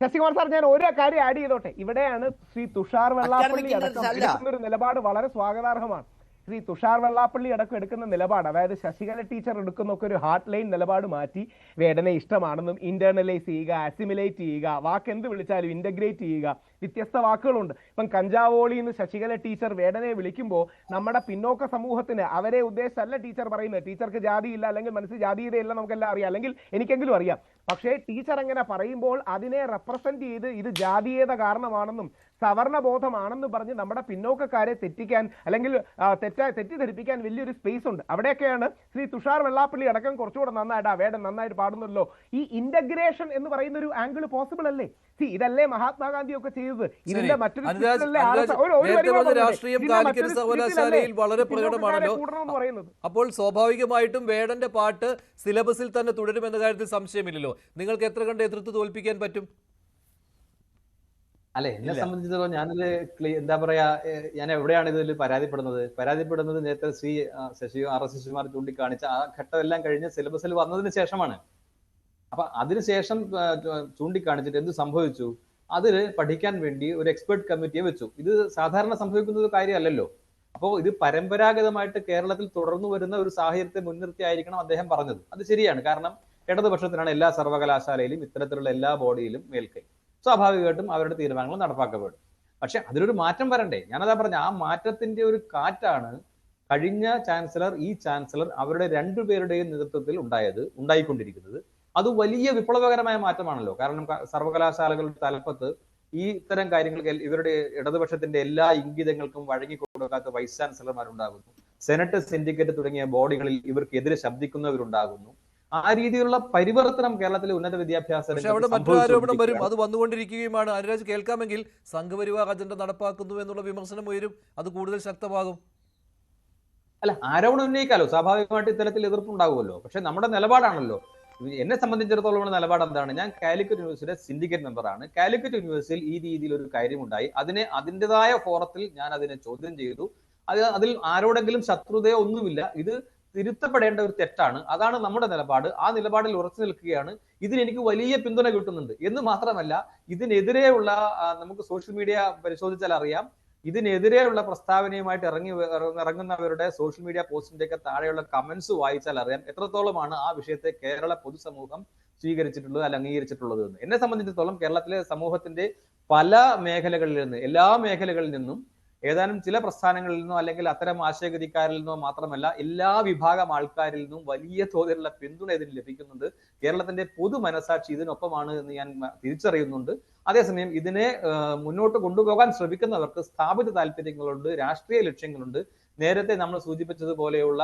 Sasikumar sir ഞാൻ ഒരു കാര്യം ആഡ് ചെയ്തോട്ടെ ഇവിടെയാണ് ശ്രീ തുഷാർ വെള്ളാപ്പള്ളി അടക്കം. എടുക്കുന്ന ഒരു നിലപാട് വളരെ സ്വാഗതാർഹമാണ് ശ്രീ തുഷാർ വെള്ളാപ്പള്ളി അടക്കം എടുക്കുന്ന നിലപാട് അതായത് ശശികല ടീച്ചർ എടുക്കുന്ന ഒക്കെ ഒരു ഹാർട്ട് ലൈൻ നിലപാട് മാറ്റി വേദന ഇഷ്ടമാണെന്നും ഇന്റേർണലൈസ് ചെയ്യുക അസിമുലേറ്റ് ചെയ്യുക വാക്ക് എന്ത് വിളിച്ചാലും ഇന്റഗ്രേറ്റ് ചെയ്യുക വ്യത്യസ്ത വാക്കുകളുണ്ട്. ഇപ്പം കഞ്ചാവോളി എന്ന് ശശികല ടീച്ചർ വേടനെ വിളിക്കുമ്പോൾ നമ്മുടെ പിന്നോക്ക സമൂഹത്തിന് അവരെ ഉദ്ദേശിച്ചല്ല ടീച്ചർ പറയുന്നത്. ടീച്ചർക്ക് ജാതിയില്ല അല്ലെങ്കിൽ മനസ്സിൽ ജാതീയതയില്ല നമുക്കെല്ലാം അറിയാം. അല്ലെങ്കിൽ എനിക്കെങ്കിലും അറിയാം. പക്ഷേ ടീച്ചർ അങ്ങനെ പറയുമ്പോൾ അതിനെ റെപ്രസെന്റ് ചെയ്ത് ഇത് ജാതീയത കാരണമാണെന്നും സവർണ ബോധമാണെന്ന് പറഞ്ഞ് നമ്മുടെ പിന്നോക്കക്കാരെ തെറ്റിക്കാൻ അല്ലെങ്കിൽ തെറ്റാ തെറ്റിദ്ധരിപ്പിക്കാൻ വലിയൊരു സ്പേസ് ഉണ്ട്. അവിടെയൊക്കെയാണ് ശ്രീ തുഷാർ വെള്ളാപ്പള്ളി അടക്കം കുറച്ചുകൂടെ നന്നായിട്ട് ആ വേടൻ നന്നായിട്ട് പാടുന്നല്ലോ. ഈ ഇന്റഗ്രേഷൻ എന്ന് പറയുന്ന ഒരു ആംഗിൾ പോസിബിൾ അല്ലേ? ഇതല്ലേ മഹാത്മാഗാന്ധി ഒക്കെ ചെയ്തത് ഇതിന്റെ മറ്റൊരു രാഷ്ട്രീയം കാലിക്കറ്റ് സർവകലാശാലയിൽ വളരെ പ്രകടമാണല്ലോ അപ്പോൾ സ്വാഭാവികമായിട്ടും വേടന്റെ പാട്ട് സിലബസിൽ തന്നെ തുടരുമെന്ന കാര്യത്തിൽ സംശയമില്ലല്ലോ. നിങ്ങൾക്ക് എത്ര കണ്ട് എതിർത്ത് തോൽപ്പിക്കാൻ പറ്റും? അല്ല എന്നെ സംബന്ധിച്ചിടത്തോളം ഞാനിത് ക്ലീ- എന്താ പറയാ ഞാൻ എവിടെയാണ് ഇതിൽ പരാതിപ്പെടുന്നത്? പരാതിപ്പെടുന്നത് നേരത്തെ ശ്രീ ശശി ആർ എസ് ശശികുമാർ ചൂണ്ടിക്കാണിച്ച ആ ഘട്ടമെല്ലാം കഴിഞ്ഞ് സിലബസിൽ വന്നതിന് ശേഷമാണ്. അപ്പൊ അതിനുശേഷം ചൂണ്ടിക്കാണിച്ചിട്ട് എന്ത് സംഭവിച്ചു? അതിൽ പഠിക്കാൻ വേണ്ടി ഒരു എക്സ്പെർട്ട് കമ്മിറ്റിയെ വെച്ചു. ഇത് സാധാരണ സംഭവിക്കുന്ന ഒരു കാര്യമല്ലല്ലോ. അപ്പോൾ ഇത് പരമ്പരാഗതമായിട്ട് കേരളത്തിൽ തുടർന്നു വരുന്ന ഒരു സാഹചര്യത്തെ മുൻനിർത്തി ആയിരിക്കണം അദ്ദേഹം പറഞ്ഞത്. അത് ശരിയാണ്. കാരണം ഇടതുപക്ഷത്തിനാണ് എല്ലാ സർവകലാശാലയിലും ഇത്തരത്തിലുള്ള എല്ലാ ബോഡിയിലും മേൽക്കൈ. സ്വാഭാവികമായിട്ടും അവരുടെ തീരുമാനങ്ങൾ നടപ്പാക്കപ്പെടും. പക്ഷെ അതിലൊരു മാറ്റം വരണ്ടേ? ഞാനതാ പറഞ്ഞ ആ മാറ്റത്തിന്റെ ഒരു കാറ്റാണ് കഴിഞ്ഞ ചാൻസലർ ഈ ചാൻസലർ അവരുടെ രണ്ടുപേരുടെയും നേതൃത്വത്തിൽ ഉണ്ടായത് ഉണ്ടായിക്കൊണ്ടിരിക്കുന്നത്. അത് വലിയ വിപ്ലവകരമായ മാറ്റമാണല്ലോ. കാരണം സർവകലാശാലകളുടെ തലപ്പത്ത് ഈ ഇത്തരം കാര്യങ്ങൾക്ക് ഇവരുടെ ഇടതുപക്ഷത്തിന്റെ എല്ലാ ഇംഗിതങ്ങൾക്കും വഴങ്ങിക്കൊടുക്കാത്ത വൈസ് ചാൻസലർമാരുണ്ടാകുന്നു. സെനറ്റ് സിൻഡിക്കേറ്റ് തുടങ്ങിയ ബോഡികളിൽ ഇവർക്കെതിരെ ശബ്ദിക്കുന്നവരുണ്ടാകുന്നു. ആ രീതിയിലുള്ള പരിവർത്തനം കേരളത്തിലെ ഉന്നത വിദ്യാഭ്യാസ അവിടെ വരും. അത് വന്നുകൊണ്ടിരിക്കുകയുമാണ്. അനുരാജ് കേൾക്കാമെങ്കിൽ സംഘപരിവാർ അജണ്ട നടപ്പാക്കുന്നു എന്നുള്ള വിമർശനം ഉയരും. അത് കൂടുതൽ ശക്തമാകും. അല്ല ആരോപണം ഉന്നയിക്കാലോ. സ്വാഭാവികമായിട്ട് ഇത്തരത്തിൽ എതിർപ്പുണ്ടാകുമല്ലോ. പക്ഷെ നമ്മുടെ നിലപാടാണല്ലോ. എന്നെ സംബന്ധിച്ചിടത്തോളം നിലപാട് എന്താണ്? ഞാൻ കാലിക്കറ്റ് യൂണിവേഴ്സിറ്റിയുടെ സിൻഡിക്കേറ്റ് മെമ്പറാണ് കാലിക്കറ്റ് യൂണിവേഴ്സിറ്റിയിൽ ഈ രീതിയിൽ ഒരു കാര്യമുണ്ടായി. അതിനെ അതിന്റെതായ ഫോറത്തിൽ ഞാൻ അതിനെ ചോദ്യം ചെയ്തു. അത് അതിൽ ആരോടെങ്കിലും ശത്രുതയോ ഒന്നുമില്ല. ഇത് തിരുത്തപ്പെടേണ്ട ഒരു തെറ്റാണ്. അതാണ് നമ്മുടെ നിലപാട്. ആ നിലപാടിൽ ഉറച്ചു നിൽക്കുകയാണ്. ഇതിന് എനിക്ക് വലിയ പിന്തുണ കിട്ടുന്നുണ്ട്. എന്ന് മാത്രമല്ല ഇതിനെതിരെയുള്ള നമുക്ക് സോഷ്യൽ മീഡിയ പരിശോധിച്ചാൽ അറിയാം ഇതിനെതിരെയുള്ള പ്രസ്താവനയുമായിട്ട് ഇറങ്ങി ഇറങ്ങുന്നവരുടെ സോഷ്യൽ മീഡിയ പോസ്റ്റിന്റെ ഒക്കെ താഴെയുള്ള കമന്റ്സ് വായിച്ചാൽ അറിയാം എത്രത്തോളമാണ് ആ വിഷയത്തെ കേരള പൊതുസമൂഹം സ്വീകരിച്ചിട്ടുള്ളത് അല്ല അംഗീകരിച്ചിട്ടുള്ളത് എന്ന്. എന്നെ സംബന്ധിച്ചിടത്തോളം കേരളത്തിലെ സമൂഹത്തിന്റെ പല മേഖലകളിൽ നിന്ന് എല്ലാ മേഖലകളിൽ നിന്നും ഏതാനും ചില പ്രസ്ഥാനങ്ങളിൽ നിന്നോ അല്ലെങ്കിൽ അത്തരം ആശയഗതിക്കാരിൽ നിന്നോ മാത്രമല്ല എല്ലാ വിഭാഗം ആൾക്കാരിൽ നിന്നും വലിയ തോതിലുള്ള പിന്തുണ ഇതിന് ലഭിക്കുന്നുണ്ട്. കേരളത്തിന്റെ പൊതു മനസാക്ഷി ഇതിനൊപ്പമാണ് എന്ന് ഞാൻ തിരിച്ചറിയുന്നുണ്ട്. അതേസമയം ഇതിനെ മുന്നോട്ട് കൊണ്ടുപോകാൻ ശ്രമിക്കുന്നവർക്ക് സ്ഥാപിത താല്പര്യങ്ങളുണ്ട് രാഷ്ട്രീയ ലക്ഷ്യങ്ങളുണ്ട്. നേരത്തെ നമ്മൾ സൂചിപ്പിച്ചതുപോലെയുള്ള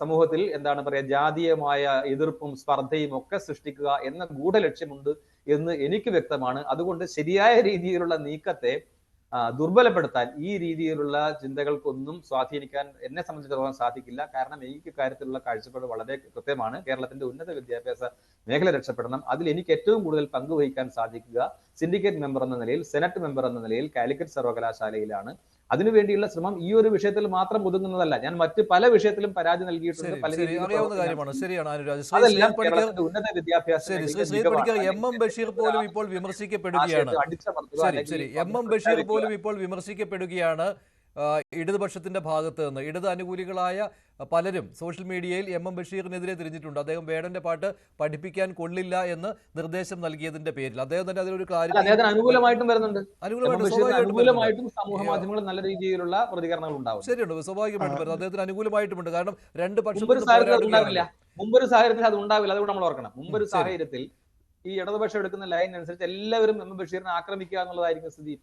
സമൂഹത്തിൽ എന്താണ് പറയുക ജാതീയമായ എതിർപ്പും സ്പർദ്ധയും ഒക്കെ സൃഷ്ടിക്കുക എന്ന ഗൂഢലക്ഷ്യമുണ്ട് എന്ന് എനിക്ക് വ്യക്തമാണ്. അതുകൊണ്ട് ശരിയായ രീതിയിലുള്ള നീക്കത്തെ ദുർബലപ്പെടുത്താൻ ഈ രീതിയിലുള്ള ചിന്തകൾക്കൊന്നും സ്വാധീനിക്കാൻ എന്നെ സംബന്ധിച്ചിടത്തോളം സാധിക്കില്ല. കാരണം എനിക്ക് കാര്യത്തിലുള്ള കാഴ്ചപ്പാട് വളരെ കൃത്യമാണ്. കേരളത്തിന്റെ ഉന്നത വിദ്യാഭ്യാസ മേഖല രക്ഷപ്പെടണം. അതിൽ എനിക്ക് ഏറ്റവും കൂടുതൽ പങ്കുവഹിക്കാൻ സാധിക്കുക. സിൻഡിക്കേറ്റ് മെമ്പർ എന്ന നിലയിൽ സെനറ്റ് മെമ്പർ എന്ന നിലയിൽ കാലിക്കറ്റ് സർവകലാശാലയിലാണ്. അതിനുവേണ്ടിയുള്ള ശ്രമം ഈ ഒരു വിഷയത്തിൽ മാത്രം ഒതുങ്ങുന്നതല്ല. ഞാൻ മറ്റ് പല വിഷയത്തിലും പരാതി നൽകിയിട്ടുണ്ട് പല അതെല്ലാം കേരളത്തിന്റെ ഉന്നത വിദ്യാഭ്യാസ എം എം ബഷീർ പോലും ഇപ്പോൾ വിമർശിക്കപ്പെടുകയാണ്. ശരി എം എം ബഷീർ. പോലും ഇപ്പോൾ വിമർശിക്കപ്പെടുകയാണ്. ആ, ഇടതുപക്ഷത്തിന്റെ ഭാഗത്ത് നിന്ന് ഇടത് അനുകൂലികളായ പലരും സോഷ്യൽ മീഡിയയിൽ എം എം ബഷീറിനെതിരെ തിരിഞ്ഞിട്ടുണ്ട്. അദ്ദേഹം വേടന്റെ പാട്ട് പഠിപ്പിക്കാൻ കൊള്ളില്ല എന്ന് നിർദ്ദേശം നൽകിയതിന്റെ പേരിൽ. അദ്ദേഹം തന്നെ അതിലൊരു കാര്യം അനുകൂലമായിട്ടും വരുന്നുണ്ട്. അനുകൂലമായിട്ടും സമൂഹ മാധ്യമങ്ങളിൽ നല്ല രീതിയിലുള്ള പ്രതികരണങ്ങൾ ഉണ്ടാവും. ശരിയുണ്ട് സ്വാഭാവികമായിട്ടും വരുന്നത് അദ്ദേഹത്തിന് അനുകൂലമായിട്ടുമുണ്ട്. കാരണം രണ്ട് പക്ഷം മുമ്പൊരു സാഹചര്യത്തിൽ അത് ഉണ്ടാവില്ല പോരാടുകയാണല്ലോ മുമ്പൊരു സാഹചര്യത്തിൽ അത് ഉണ്ടാവില്ല. അതുകൂടെ നമ്മൾ ഓർക്കണം. മുമ്പൊരു. സാഹചര്യത്തിൽ ഈ ഇടതുപക്ഷം എടുക്കുന്ന ലൈൻ അനുസരിച്ച് എല്ലാവരും എം ബഷീറിനെ ആക്രമിക്കുക എന്നുള്ളതായിരിക്കും സ്ഥിതി.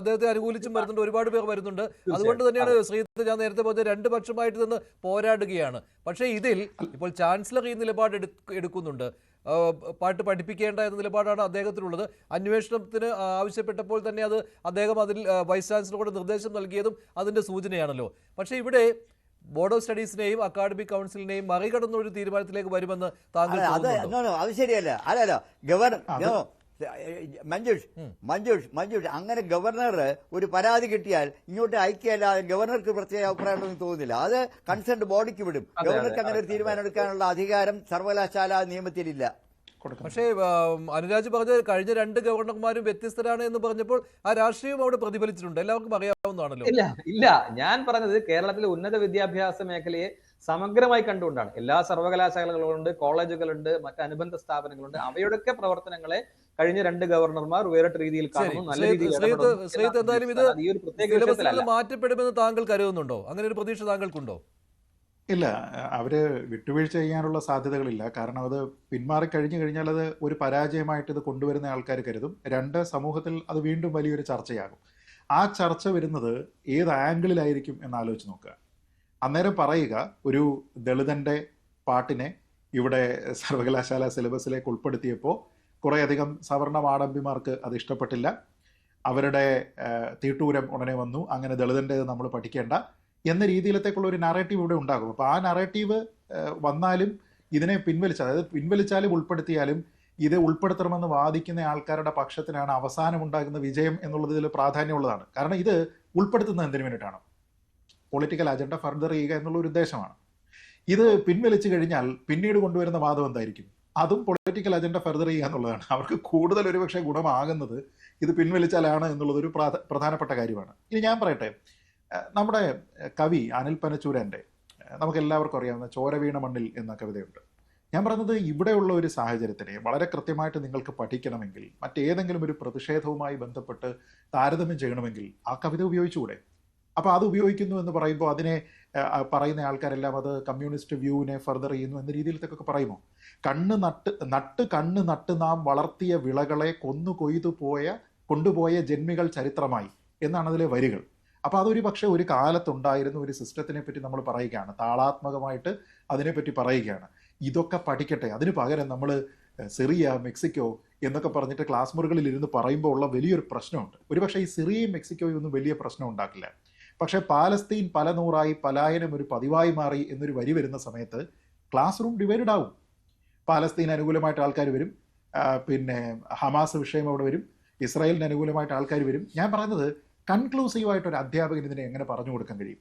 അദ്ദേഹത്തെ അനുകൂലിച്ചും വരുന്നുണ്ട് ഒരുപാട് പേർ വരുന്നുണ്ട്. അതുകൊണ്ട് തന്നെയാണ് ശ്രീജിത്ത് ഞാൻ നേരത്തെ പോയത് രണ്ട് പക്ഷമായിട്ട് നിന്ന് പോരാടുകയാണ്. പക്ഷേ ഇതിൽ ഇപ്പോൾ ചാൻസലർ ഈ നിലപാട് എടുക്കുന്നുണ്ട്. പാട്ട് പഠിപ്പിക്കേണ്ട എന്ന നിലപാടാണ് അദ്ദേഹത്തിനുള്ളത്. അന്വേഷണത്തിന് ആവശ്യപ്പെട്ടപ്പോൾ തന്നെ അത് അദ്ദേഹം അതിൽ വൈസ് ചാൻസലറോട് നിർദ്ദേശം നൽകിയതും അതിന്റെ സൂചനയാണല്ലോ. പക്ഷേ ഇവിടെ ബോർഡ് ഓഫ് സ്റ്റഡീസിനെയും അക്കാഡമിക് കൗൺസിലിനെയും മറികടന്ന ഒരു തീരുമാനത്തിലേക്ക് വരുമെന്ന് താങ്കൾ അത് ശരിയല്ല. അല്ലല്ല ഗവർണർ no, മഞ്ജുഷ്. മഞ്ജുഷ് മഞ്ജുഷ് അങ്ങനെ ഗവർണർ ഒരു പരാതി കിട്ടിയാൽ ഇങ്ങോട്ട് അയക്കുകയല്ലാതെ ഗവർണർക്ക് പ്രത്യേക അഭിപ്രായം ഉണ്ടെന്ന് തോന്നുന്നില്ല. അത് കൺസേൺഡ് ബോഡിക്ക് വിടും. ഗവർണർക്ക് അങ്ങനെ ഒരു തീരുമാനം എടുക്കാനുള്ള അധികാരം സർവകലാശാല നിയമത്തിലില്ല. പക്ഷേ അനുരാജ് പറഞ്ഞ കഴിഞ്ഞ രണ്ട് ഗവർണർമാരും വ്യത്യസ്തരാണ് എന്ന് പറഞ്ഞപ്പോൾ ആ രാഷ്ട്രീയം അവിടെ പ്രതിഫലിച്ചിട്ടുണ്ട്. എല്ലാവർക്കും അറിയാവുന്നതാണല്ലോ. ഇല്ല ഇല്ല. ഞാൻ പറഞ്ഞത് കേരളത്തിലെ ഉന്നത വിദ്യാഭ്യാസ മേഖലയെ സമഗ്രമായി കണ്ടുകൊണ്ടാണ്. എല്ലാ സർവകലാശാലകളുണ്ട് കോളേജുകളുണ്ട് മറ്റു അനുബന്ധ സ്ഥാപനങ്ങളുണ്ട്. അവയുടെയൊക്കെ പ്രവർത്തനങ്ങളെ കഴിഞ്ഞ രണ്ട് ഗവർണർമാർ വേറിട്ട രീതിയിൽ കാണുന്നു. നല്ല രീതിയിൽ മാറ്റപ്പെടുമെന്ന് താങ്കൾ കരുതുന്നുണ്ടോ? അങ്ങനെ ഒരു പ്രതീക്ഷ താങ്കൾക്കുണ്ടോ? ഇല്ല അവർ വിട്ടുവീഴ്ച ചെയ്യാനുള്ള സാധ്യതകളില്ല. കാരണം അത് പിന്മാറി കഴിഞ്ഞു കഴിഞ്ഞാൽ അത് ഒരു പരാജയമായിട്ട് ഇത് കൊണ്ടുവരുന്ന ആൾക്കാർ കരുതും. രണ്ട് സമൂഹത്തിൽ അത് വീണ്ടും വലിയൊരു ചർച്ചയാകും. ആ ചർച്ച വരുന്നത് ഏത് ആംഗിളിലായിരിക്കും എന്ന് ആലോചിച്ച് നോക്കുക. അന്നേരം പറയുക ഒരു ദളിതന്റെ പാട്ടിനെ ഇവിടെ സർവകലാശാല സിലബസിലേക്ക് ഉൾപ്പെടുത്തിയപ്പോൾ കുറേയധികം സവർണ മാടമ്പിമാർക്ക് അത് ഇഷ്ടപ്പെട്ടില്ല. അവരുടെ തീട്ടൂരം ഉടനെ വന്നു. അങ്ങനെ ദളിതന്റെ നമ്മൾ പഠിക്കേണ്ട. എന്ന രീതിയിലത്തേക്കുള്ള ഒരു നറേറ്റീവ് ഇവിടെ ഉണ്ടാകും. അപ്പോൾ ആ നറേറ്റീവ് വന്നാലും ഇതിനെ പിൻവലിച്ച അതായത് പിൻവലിച്ചാലും ഉൾപ്പെടുത്തിയാലും ഇത് ഉൾപ്പെടുത്തണമെന്ന് വാദിക്കുന്ന ആൾക്കാരുടെ പക്ഷത്തിനാണ് അവസാനം ഉണ്ടാകുന്ന വിജയം എന്നുള്ളത് ഇതിൽ പ്രാധാന്യമുള്ളതാണ്. കാരണം ഇത് ഉൾപ്പെടുത്തുന്നത് എന്തിനു വേണ്ടിയിട്ടാണ്? പൊളിറ്റിക്കൽ അജണ്ട ഫർദർ ചെയ്യുക എന്നുള്ള ഒരു ഉദ്ദേശമാണ്. ഇത് പിൻവലിച്ചു കഴിഞ്ഞാൽ പിന്നീട് കൊണ്ടുവരുന്ന വാദം എന്തായിരിക്കും? അതും പൊളിറ്റിക്കൽ അജണ്ട ഫർദർ ചെയ്യുക എന്നുള്ളതാണ്. അവർക്ക് കൂടുതൽ ഒരുപക്ഷെ ഗുണമാകുന്നത് ഇത് പിൻവലിച്ചാലാണ് എന്നുള്ളതൊരു പ്രധാനപ്പെട്ട കാര്യമാണ്. ഇനി ഞാൻ പറയട്ടെ. നമ്മുടെ കവി അനിൽ പനച്ചൂരന്റെ നമുക്ക് എല്ലാവർക്കും അറിയാവുന്ന ചോര വീണ മണ്ണിൽ എന്ന കവിതയുണ്ട്. ഞാൻ പറഞ്ഞത് ഇവിടെയുള്ള ഒരു സാഹചര്യത്തിനെ വളരെ കൃത്യമായിട്ട് നിങ്ങൾക്ക് പഠിക്കണമെങ്കിൽ മറ്റേതെങ്കിലും ഒരു പ്രതിഷേധവുമായി ബന്ധപ്പെട്ട് താരതമ്യം ചെയ്യണമെങ്കിൽ ആ കവിത ഉപയോഗിച്ചുകൂടെ? അപ്പോൾ അത് ഉപയോഗിക്കുന്നു എന്ന് പറയുമ്പോൾ അതിനെ പറയുന്ന ആൾക്കാരെല്ലാം അത് കമ്മ്യൂണിസ്റ്റ് വ്യൂവിനെ ഫർദർ ചെയ്യുന്നു എന്ന രീതിയിലത്തേക്കൊക്കെ പറയുമോ? കണ്ണ് നട്ട് നട്ട് കണ്ണ് നട്ട് നാം വളർത്തിയ വിളകളെ കൊന്നു കൊയ്തു പോയ കൊണ്ടുപോയ ജന്മികൾ ചരിത്രമായി എന്നാണ് അതിലെ വരികൾ. അപ്പോൾ അതൊരു പക്ഷേ ഒരു കാലത്തുണ്ടായിരുന്ന ഒരു സിസ്റ്റത്തിനെ പറ്റി നമ്മൾ പറയുകയാണ്. താളാത്മകമായിട്ട് അതിനെപ്പറ്റി പറയുകയാണ്. ഇതൊക്കെ പഠിക്കട്ടെ. അതിന് പകരം നമ്മൾ സിറിയ മെക്സിക്കോ എന്നൊക്കെ പറഞ്ഞിട്ട് ക്ലാസ് മുറികളിൽ ഇരുന്ന് പറയുമ്പോൾ ഉള്ള വലിയൊരു പ്രശ്നമുണ്ട്. ഒരുപക്ഷെ ഈ സിറിയയും മെക്സിക്കോയും ഒന്നും വലിയ പ്രശ്നം ഉണ്ടാക്കില്ല. പക്ഷേ പാലസ്തീൻ പല നൂറായി പലായനം ഒരു പതിവായി മാറി എന്നൊരു വരി വരുന്ന സമയത്ത് ക്ലാസ് റൂം ഡിവൈഡഡ് ആവും. പാലസ്തീൻ അനുകൂലമായിട്ട് ആൾക്കാർ വരും. പിന്നെ ഹമാസ് വിഷയം അവിടെ വരും. ഇസ്രായേലിന് അനുകൂലമായിട്ട് ആൾക്കാർ വരും. ഞാൻ പറയുന്നത് കൺക്ലൂസീവായിട്ട് ഒരു അധ്യാപകൻ ഇതിനെ എങ്ങനെ പറഞ്ഞു കൊടുക്കാൻ കഴിയും?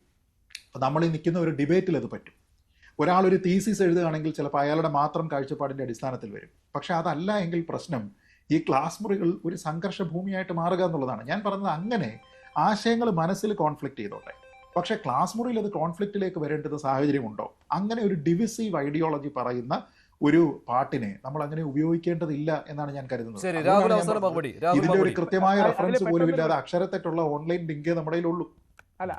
അപ്പോൾ നമ്മൾ ഈ നിൽക്കുന്ന ഒരു ഡിബേറ്റിൽ അത് പറ്റും. ഒരാൾ ഒരു തീസിസ് എഴുതുകയാണെങ്കിൽ ചിലപ്പോൾ അയാളുടെ മാത്രം കാഴ്ചപ്പാടിന്റെ അടിസ്ഥാനത്തിൽ വരും. പക്ഷെ അതല്ല എങ്കിൽ പ്രശ്നം ഈ ക്ലാസ് മുറികൾ ഒരു സംഘർഷ ഭൂമിയായിട്ട് മാറുക എന്നുള്ളതാണ്. ഞാൻ പറഞ്ഞത് അങ്ങനെ ആശയങ്ങൾ മനസ്സിൽ കോൺഫ്ലിക്റ്റ് ചെയ്തോട്ടെ. പക്ഷേ ക്ലാസ് മുറിയിൽ അത് കോൺഫ്ലിക്റ്റിലേക്ക് വരേണ്ടുന്ന സാഹചര്യമുണ്ടോ? അങ്ങനെ ഒരു ഡിവിസീവ് ഐഡിയോളജി പറയുന്ന ഒരു പാട്ടിനെ നമ്മൾ അങ്ങനെ ഉപയോഗിക്കേണ്ടതില്ല എന്നാണ് ഞാൻ കരുതുന്നത്. ഇതിന്റെ ഒരു കൃത്യമായ റെഫറൻസ് പോലും ഇല്ലാതെ അക്ഷരത്തെറ്റുള്ള ഓൺലൈൻ ലിങ്ക് നമ്മുടെ ഉള്ളൂ. അല്ല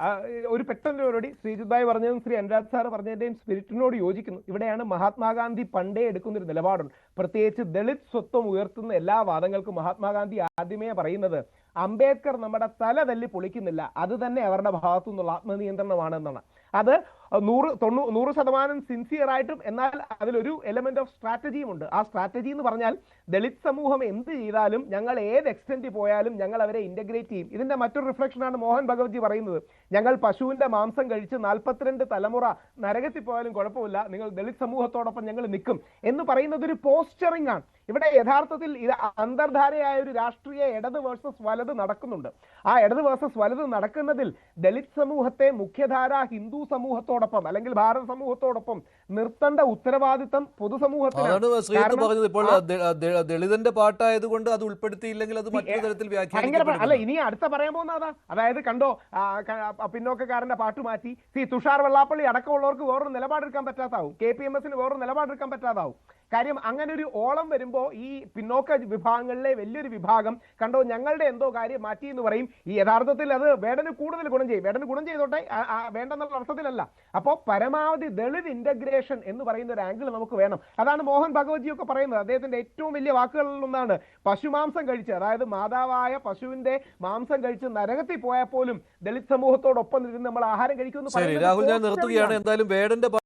ഒരു പെട്ടെന്ന് മറുപടി. ശ്രീജിത് ഭായ് പറഞ്ഞതും ശ്രീ അനുരാഗ് സാർ പറഞ്ഞതിന്റെയും സ്പിരിറ്റിനോട് യോജിക്കുന്നു. ഇവിടെയാണ് മഹാത്മാഗാന്ധി പണ്ടേ എടുക്കുന്ന ഒരു നിലപാടുണ്ട്. പ്രത്യേകിച്ച് ദളിത് സ്വത്വം ഉയർത്തുന്ന എല്ലാ വാദങ്ങൾക്കും മഹാത്മാഗാന്ധി ആദ്യമേ പറയുന്നത് അംബേദ്കർ നമ്മുടെ തല തല്ലി പൊളിക്കുന്നില്ല. അത് തന്നെ അവരുടെ ഭാഗത്തു നിന്നുള്ള ആത്മനിയന്ത്രണമാണ് എന്നാണ് അത് നൂറ് തൊണ്ണൂ നൂറ് ശതമാനം സിൻസിയർ ആയിട്ടും എന്നാൽ അതിലൊരു എലമെന്റ് ഓഫ് സ്ട്രാറ്റജിയും ഉണ്ട്. ആ സ്ട്രാറ്റജി എന്ന് പറഞ്ഞാൽ ദളിത് സമൂഹം എന്ത് ചെയ്താലും ഞങ്ങൾ ഏത് എക്സ്റ്റെന്റ് പോയാലും ഞങ്ങൾ അവരെ ഇന്റഗ്രേറ്റ് ചെയ്യും. ഇതിന്റെ മറ്റൊരു റിഫ്ലക്ഷനാണ് മോഹൻ ഭഗവത്ജി പറയുന്നത്. ഞങ്ങൾ പശുവിന്റെ മാംസം കഴിച്ച് നാൽപ്പത്തിരണ്ട് തലമുറ നരകത്തിൽ പോയാലും കുഴപ്പമില്ല. നിങ്ങൾ ദളിത് സമൂഹത്തോടൊപ്പം ഞങ്ങൾ നിൽക്കും എന്ന് പറയുന്നത് ഒരു പോസ്റ്ററിംഗ് ആണ്. ഇവിടെ യഥാർത്ഥത്തിൽ ഇത് അന്തർധാരയായ ഒരു രാഷ്ട്രീയ ഇടത് വേഴ്സസ് വലത് നടക്കുന്നുണ്ട്. ആ ഇടത് വേഴ്സസ് വലത് നടക്കുന്നതിൽ ദളിത് സമൂഹത്തെ മുഖ്യധാര ഹിന്ദു സമൂഹത്തോടൊപ്പം അല്ലെങ്കിൽ ഭാരത സമൂഹത്തോടൊപ്പം നിർത്തേണ്ട ഉത്തരവാദിത്തം കാരണം ഇപ്പോൾ ദളിതന്റെ പാട്ടായതുകൊണ്ട് അത് ഉൾപ്പെടുത്തിയില്ലെങ്കിൽ അത് മറ്റൊരു തരത്തിൽ അല്ല ഇനി അടുത്ത പറയാൻ പോകുന്ന അതാ. അതായത് കണ്ടോ പിന്നോക്കക്കാരന്റെ പാട്ട് മാറ്റി. സി തുഷാർ വെള്ളാപ്പള്ളി അടക്കമുള്ളവർക്ക് വേറൊരു നിലപാടെടുക്കാൻ പറ്റാത്താവും കെ പി എം എസിന് വേറൊരു നിലപാടെടുക്കാൻ പറ്റാതാവും. കാര്യം അങ്ങനെ ഒരു ഓളം വരുമ്പോ ഈ പിന്നോക്ക വിഭാഗങ്ങളിലെ വലിയൊരു വിഭാഗം കണ്ടോ ഞങ്ങളുടെ എന്തോ കാര്യം മാറ്റി എന്ന് പറയും. ഈ യഥാർത്ഥത്തിൽ അത് വേടന് കൂടുതൽ ഗുണം ചെയ്യും. വേടന് ഗുണം ചെയ്തോട്ടെ വേണ്ടെന്നുള്ള അർത്ഥത്തിലല്ല. അപ്പോൾ പരമാവധി ദളിത് ഇന്റഗ്രേഷൻ എന്ന് പറയുന്ന ഒരു ആംഗിൾ നമുക്ക് വേണം. അതാണ് മോഹൻ ഭഗവത്ജി ഒക്കെ പറയുന്നത്. അദ്ദേഹത്തിന്റെ ഏറ്റവും വലിയ വാക്കുകളിലൊന്നാണ് പശുമാംസം കഴിച്ച് അതായത് മാതാവായ പശുവിന്റെ മാംസം കഴിച്ച് നരകത്തിൽ പോയാൽ പോലും ദളിത് സമൂഹത്തോടൊപ്പം ഇരുന്ന് നമ്മൾ ആഹാരം കഴിക്കുമെന്ന് രാഹുൽ ഞാൻ നിർത്തുകയാണ്. എന്തായാലും വേടന്റെ